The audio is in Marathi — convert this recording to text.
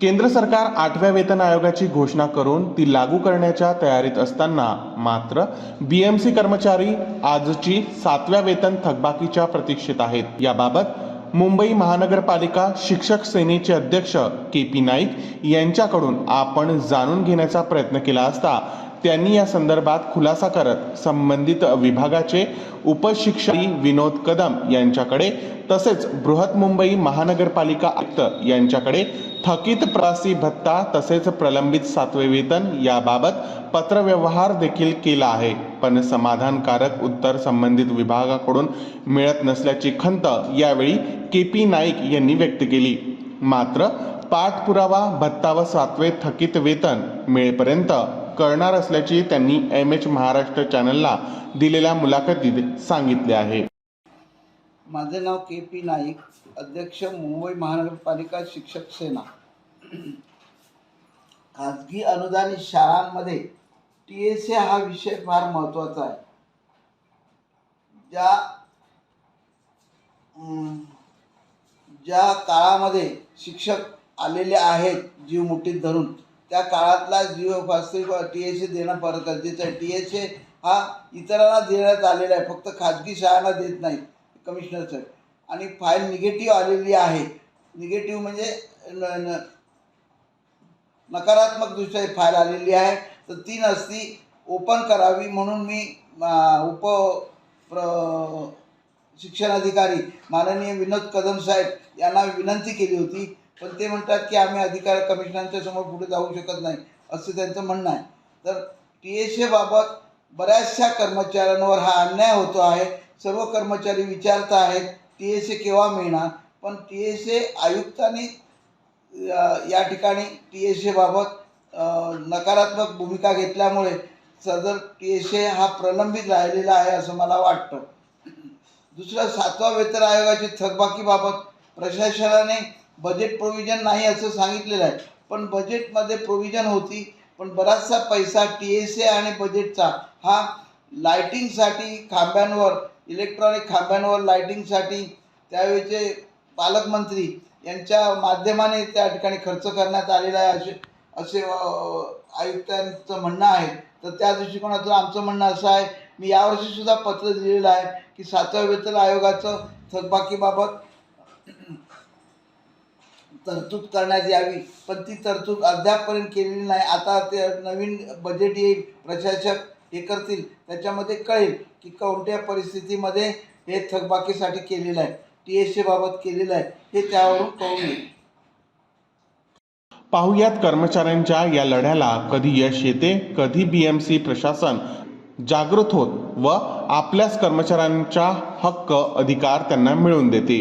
केंद्र सरकार आठव्या वेतन आयोगाची घोषणा करून ती लागू करण्याच्या तयारीत असताना मात्र बीएमसी कर्मचारी आजची सातव्या वेतन थकबाकीच्या प्रतीक्षेत आहेत. याबाबत मुंबई महानगरपालिका शिक्षक सेनेचे अध्यक्ष के पी नाईक यांच्याकडून आपण जाणून घेण्याचा प्रयत्न केला असता त्यांनी या संदर्भात खुलासा करत संबंधित विभागाचे उपशिक्षणी विनोद कदम यांच्याकडे तसेच बृहत मुंबई महानगरपालिका आयुक्त यांच्याकडे थकीत प्रवासी भत्ता तसेच प्रलंबित सातवे वेतन याबाबत पत्रव्यवहार देखील केला आहे. पण समाधानकारक उत्तर संबंधित विभागाकडून मिळत नसल्याची खंत यावेळी के पी नाईक यांनी व्यक्त केली. मात्र पाठपुरावा भत्ता व सातवे थकीत वेतन मिळेपर्यंत करणार असल्याची त्यांनी एम एच महाराष्ट्र चॅनलला दिलेल्या मुलाखतीत सांगितले आहे. माझे नाव के पी नाईक अध्यक्ष मुंबई महानगरपालिका शिक्षक सेना. खाजगी अनुदानित शाळांमध्ये टी एस ए हा विषय फार महत्त्वाचा आहे. ज्या ज्या काळामध्ये शिक्षक आलेले आहेत जीव मुठीत धरून त्या काळातला जीव वास्तविक टी एस ए देणं फार गरजेचं आहे. टी एच ए हा इतरांना देण्यात आलेला आहे. फक्त खाजगी शाळांना देत नाही कमिशनर साहेब आणि फाईल निगेटिव्ह आलेली आहे. निगेटिव्ह म्हणजे न न नकारात्मकदृष्ट्या फाईल आलेली आहे. तर ती नसती ओपन करावी म्हणून मी उप प्र शिक्षणाधिकारी माननीय विनोद कदम साहेब यांना विनंती केली होती. पण ते म्हणतात की आम्ही अधिकार कमिशनरच्या समोर पुढे जाऊ शकत नाही असं त्यांचं म्हणणं आहे. तर टी एस एबाबत बऱ्याचशा कर्मचाऱ्यांवर हा अन्याय होतो आहे. सर्व कर्मचारी विचारत आहेत टी एस ए केव्हा मिळणार? पण टी एस ए आयुक्तांनी या ठिकाणी टी एस एबाबत नकारात्मक भूमिका घेतल्यामुळे सदर टी एस ए हा प्रलंबित राहिलेला आहे असं मला वाटतं. दुसरं सातवा वेतन आयोगाची थकबाकीबाबत प्रशासनाने बजेट प्रोव्हिजन नाही असं सांगितलेलं आहे. पण बजेटमध्ये प्रोव्हिजन होती पण बराचसा पैसा टी एस ए आणि बजेटचा हा लायटिंगसाठी खांब्यांवर इलेक्ट्रॉनिक खांब्यांवर लायटिंगसाठी त्यावेळेचे पालकमंत्री यांच्या माध्यमाने त्या ठिकाणी खर्च करण्यात आलेला आहे असे असे आयुक्तांचं म्हणणं आहे. तर त्या दृष्टिकोनातून आमचं म्हणणं असं आहे मी यावर्षीसुद्धा पत्र दिलेलं आहे की सातव्या वेतन आयोगाचं थकबाकीबाबत तरतूद करण्यात यावी. पण ती तरतूद अद्यापपर्यंत केलेली नाही. आता ते नवीन बजेट येईल प्रशासक हे करतील त्याच्यामध्ये कळेल की कोणत्या परिस्थितीमध्ये हे थकबाकीसाठी केलेलं आहे. टी एस बाबत केलेलं आहे. हे त्यावरून कळून येईल. पाहुयात कर्मचाऱ्यांच्या या लढ्याला कधी यश येते कधी बीएमसी प्रशासन जागृत होत व आपल्याच कर्मचाऱ्यांचा हक्क अधिकार त्यांना मिळवून देते.